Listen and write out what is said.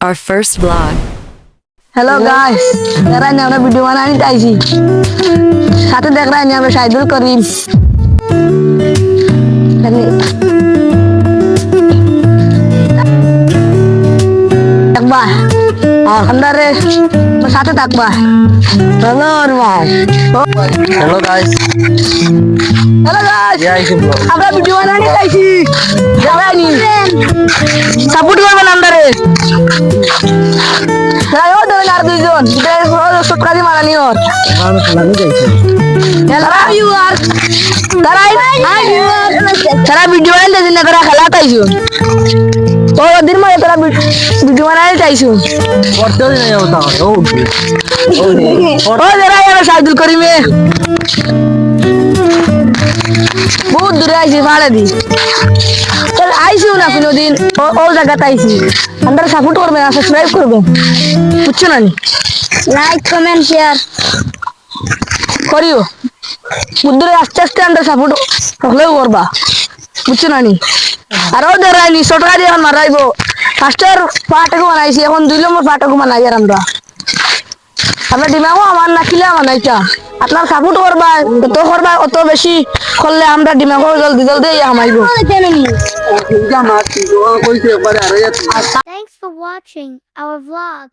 Our first vlog. Hello guys এরা নিয়ে আমরা ভিডিও বানানি চাইছি সাথে দেখ রাই নিয়ে আমরা সাইদুল করিম দেখবা আমরা রে সাথে থাকবা হ্যালো ভাই হ্যালো গাইস হ্যালো গাইস ইয়া আইছি ব্লগ আমরা ভিডিও বানানি চাইছি দেখাইনি support করবেন আমরা রে যাই হোক দেবেন আর দুইজন। মারানি ওর। মানুষ লাগি যাইছে তারা ভিডিও বানাইতে দিন তারা খেলা চাইছো ও দিন মানে তারা ভিডিও বানাইতে চাইছো ও যারা সাইদুল করিমে বহুত দূরে আইছি ভাড়া দি। আইসিও না কোনোদিন। ও জায়গাতে আইসি। আমরা সাপোর্ট করবে না সাবস্ক্রাইব করবে। বুঝছ না লাইক কমেন্ট শেয়ার করিও। বুদ্ধরে আস্তে আস্তে আমরা সাপোর্ট হলেও করবা। বুঝছ না নি? আর ও দেরাইনি সরকারি এখন মারাইবো। ফার্স্টের পাটকু বানাইছি এখন দুই নম্বর পাটকু বানাই আর আমরা। আমরা ডিমাগও আমার নাখিলে আমার নাইটা আপনার সাপোর্ট করবা যত করবা অত বেশি করলে আমরা ডিমাগও জলদি জলদি আমাইব আরে Thanks for watching our vlog.